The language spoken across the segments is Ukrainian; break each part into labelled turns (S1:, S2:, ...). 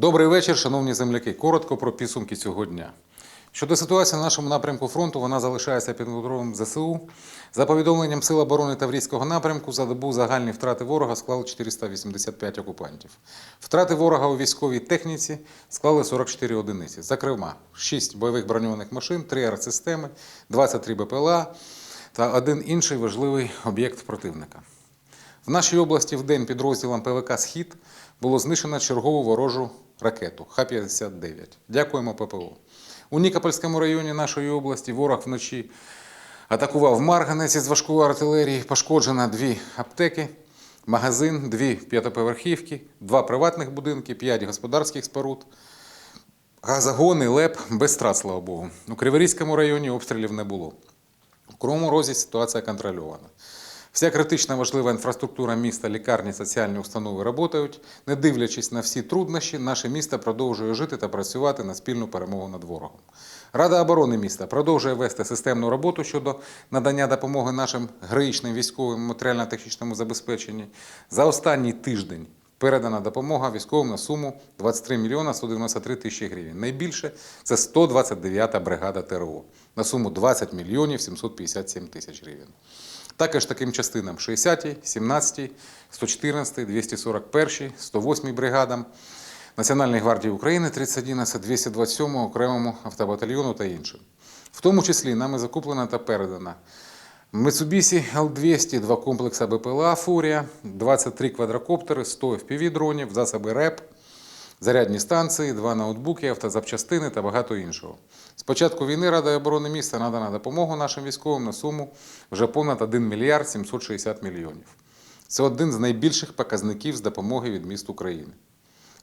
S1: Добрий вечір, шановні земляки. Коротко про підсумки цього дня. Щодо ситуації на нашому напрямку фронту, вона залишається під контролем ЗСУ. За повідомленням Сил оборони Таврійського напрямку, за добу загальні втрати ворога склали 485 окупантів. Втрати ворога у військовій техніці склали 44 одиниці. Зокрема, 6 бойових броньованих машин, 3 артсистеми, 23 БПЛА та один інший важливий об'єкт противника. В нашій області в день підрозділом ПВК Схід було знищено чергову ворожу ракету Х-59. Дякуємо ППО. У Нікопольському районі нашої області ворог вночі атакував Марганець із важкої артилерії. Пошкоджено дві аптеки, магазин, дві п'ятоповерхівки, два приватних будинки, п'ять господарських споруд. Газогони, ЛЕП без страт, слава Богу. У Криворізькому районі обстрілів не було. У Кривому Розі ситуація контрольована. Вся критична важлива інфраструктура міста, лікарні, соціальні установи працюють. Не дивлячись на всі труднощі, наше місто продовжує жити та працювати на спільну перемогу над ворогом. Рада оборони міста продовжує вести системну роботу щодо надання допомоги нашим героїчним військовим матеріально-технічному забезпеченні. За останній тиждень передана допомога військовим на суму 23 мільйона 193 тисячі гривень. Найбільше це 129-та бригада ТРО на суму 20 мільйонів 757 тисяч гривень. Також таким частинам 60-й, 17-й, 114-й, 241-й, 108-й бригадам Національної гвардії України 311, 227 окремому автобатальйону та іншим. В тому числі нами закуплена та передана Mitsubishi L200, два комплекси БПЛА Фурія, 23 квадрокоптери, 100 FPV-дронів, засоби РЕП, зарядні станції, два ноутбуки, автозапчастини та багато іншого. З початку війни Рада оборони міста надана допомогу нашим військовим на суму вже понад 1 мільярд 760 мільйонів. Це один з найбільших показників з допомоги від міст України.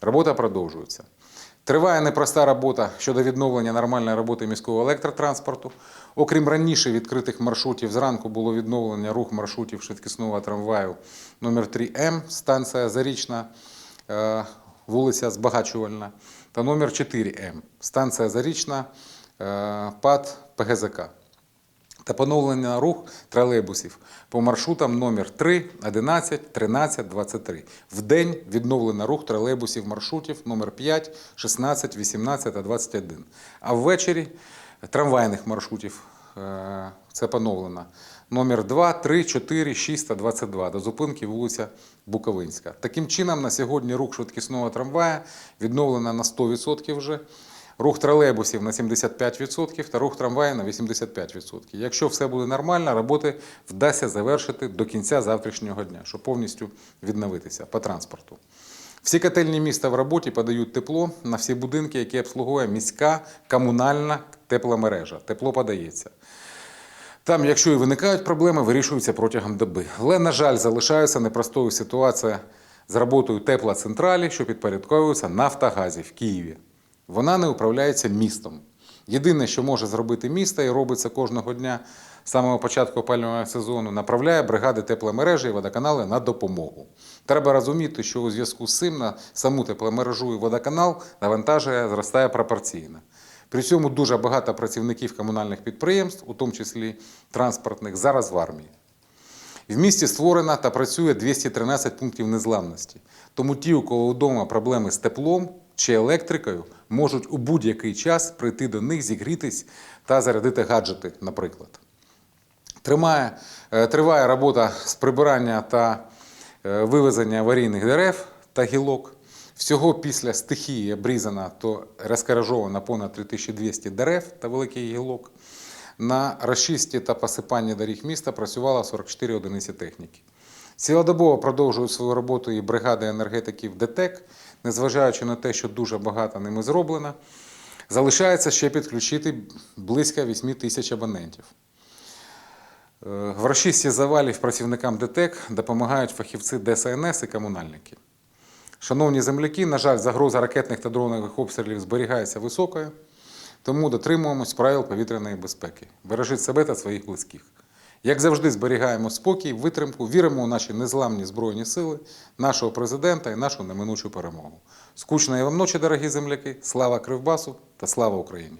S1: Робота продовжується. Триває непроста робота щодо відновлення нормальної роботи міського електротранспорту. Окрім раніше відкритих маршрутів, зранку було відновлення рух маршрутів швидкісного трамваю номер 3М, станція Зарічна, е, вулиця Збагачувальна, та номер 4М, станція Зарічна, е, ПАД ПГЗК та поновлення рух тролейбусів по маршрутам номер 3, 11, 13, 23. В день відновлено рух тролейбусів маршрутів номер 5, 16, 18 та 21. А ввечері трамвайних маршрутів е, це поновлено. Номер 2, 3, 4, 6 та 22 до зупинки вулиця Буковинська. Таким чином, на сьогодні рух швидкісного трамвая відновлено на 100% вже. Рух тролейбусів на 75% та рух трамваю на 85%. Якщо все буде нормально, роботи вдасться завершити до кінця завтрашнього дня, щоб повністю відновитися по транспорту. Всі котельні міста в роботі подають тепло на всі будинки, які обслуговує міська комунальна тепломережа. Тепло подається. Там, якщо і виникають проблеми, вирішуються протягом доби. Але, на жаль, залишається непростою ситуація з роботою теплоцентралі, що підпорядковується Нафтогазі в Києві. Вона не управляється містом. Єдине, що може зробити місто, і робиться кожного дня з самого початку опалювального сезону, направляє бригади тепломережі і водоканали на допомогу. Треба розуміти, що у зв'язку з цим на саму тепломережу і водоканал навантаження зростає пропорційно. При цьому дуже багато працівників комунальних підприємств, у тому числі транспортних, зараз в армії. В місті створено та працює 213 пунктів незламності. Тому ті, у кого вдома проблеми з теплом чи електрикою, можуть у будь-який час прийти до них, зігрітись та зарядити гаджети, наприклад. Тримає, е, триває робота з прибирання та е, вивезення аварійних дерев та гілок. Всього після стихії обрізано то розкаражовано понад 3200 дерев та великих гілок. На розчисті та посипанні доріг міста працювало 44 одиниці техніки. Цілодобово продовжують свою роботу і бригади енергетиків ДТЕК, незважаючи на те, що дуже багато ними зроблено, залишається ще підключити близько 8 тисяч абонентів. Е, В розчисті завалів працівникам ДТЕК допомагають фахівці ДСНС і комунальники. Шановні земляки, на жаль, загроза ракетних та дронових обстрілів зберігається високою, тому дотримуємось правил повітряної безпеки. Бережіть себе та своїх близьких. Як завжди, зберігаємо спокій, витримку, віримо у наші незламні збройні сили, нашого президента і нашу неминучу перемогу. Скучної вам ночі, дорогі земляки! Слава Кривбасу та слава Україні!